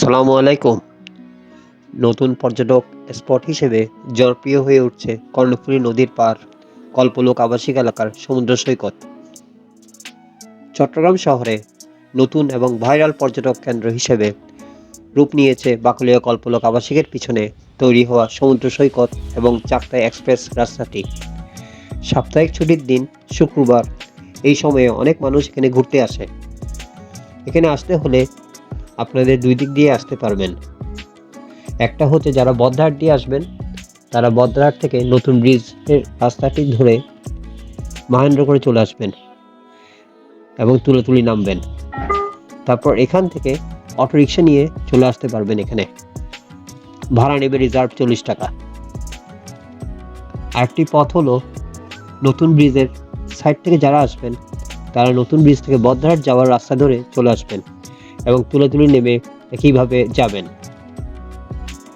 সালামু আলাইকুম। নতুন পর্যটক স্পট হিসেবে জনপ্রিয় হয়ে উঠছে কর্ণফুলী নদীর পার কল্পলোক আবাসিক এলাকার সমুদ্র সৈকত। চট্টগ্রাম শহরে নতুন এবং ভাইরাল পর্যটক কেন্দ্র হিসেবে রূপ নিয়েছে বাকলিয়া কল্পলোক আবাসিকের পিছনে তৈরি হওয়া সমুদ্র সৈকত এবং চাকতাই এক্সপ্রেস রাস্তাটি। সাপ্তাহিক ছুটির দিন শুক্রবার, এই সময়ে অনেক মানুষ এখানে ঘুরতে আসে। এখানে আসতে হলে আপনাদের দুই দিক দিয়ে আসতে পারবেন। একটা হচ্ছে যারা বদ্রাহাট দিয়ে আসবেন, তারা বদ্রাহাট থেকে নতুন ব্রিজের রাস্তাটি ধরে মহেন্দ্র করে চলে আসবেন এবং তুলে তুলি নামবেন। তারপর এখান থেকে অটোরিকশা নিয়ে চলে আসতে পারবেন এখানে। ভাড়া নেবে রিজার্ভ চল্লিশ টাকা। আরেকটি পথ হলো নতুন ব্রিজের সাইড থেকে যারা আসবেন, তারা নতুন ব্রিজ থেকে বদ্রাহাট যাওয়ার রাস্তা ধরে চলে আসবেন। এবং তুলে তুলে নেমে একইভাবে যাবেন।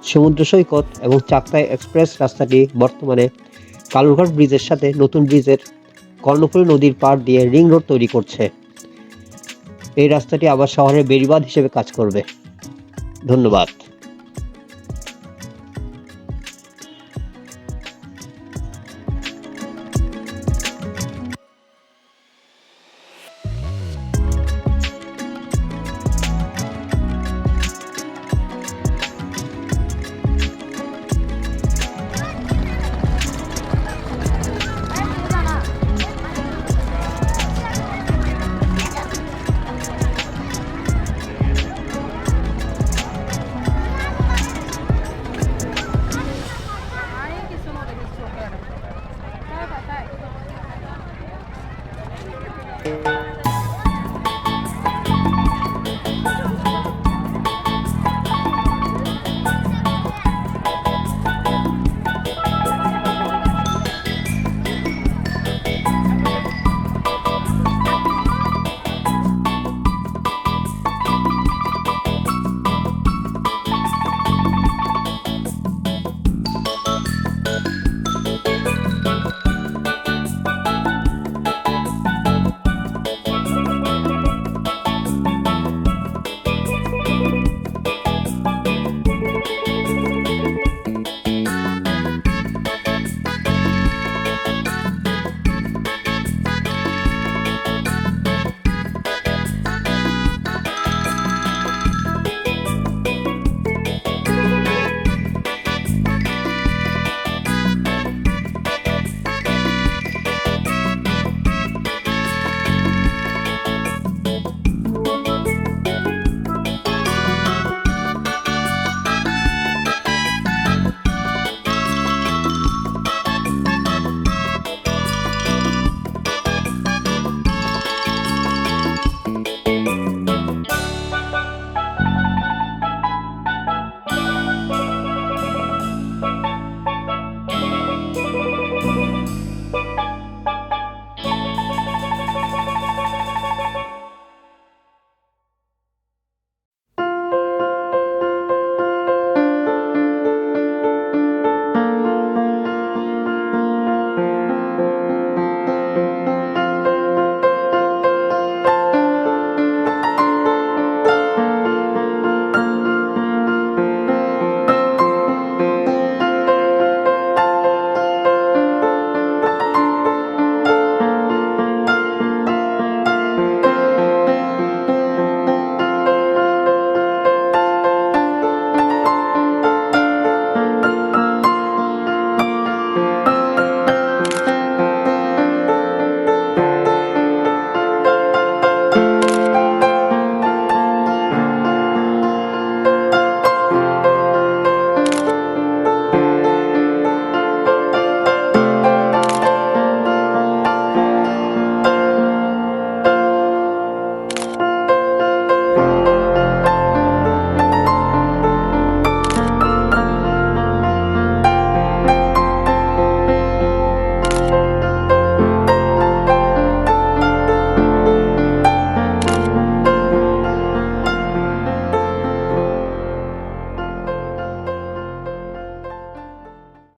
সমুদ্র সৈকত এবং চাকতাই এক্সপ্রেস রাস্তাটি বর্তমানে কালুরঘাট ব্রিজের সাথে নতুন ব্রিজের কর্ণফুলী নদীর পাড় দিয়ে রিং রোড তৈরি করছে। এই রাস্তাটি আবার শহরের বেড়িবাঁধ হিসেবে কাজ করবে। ধন্যবাদ।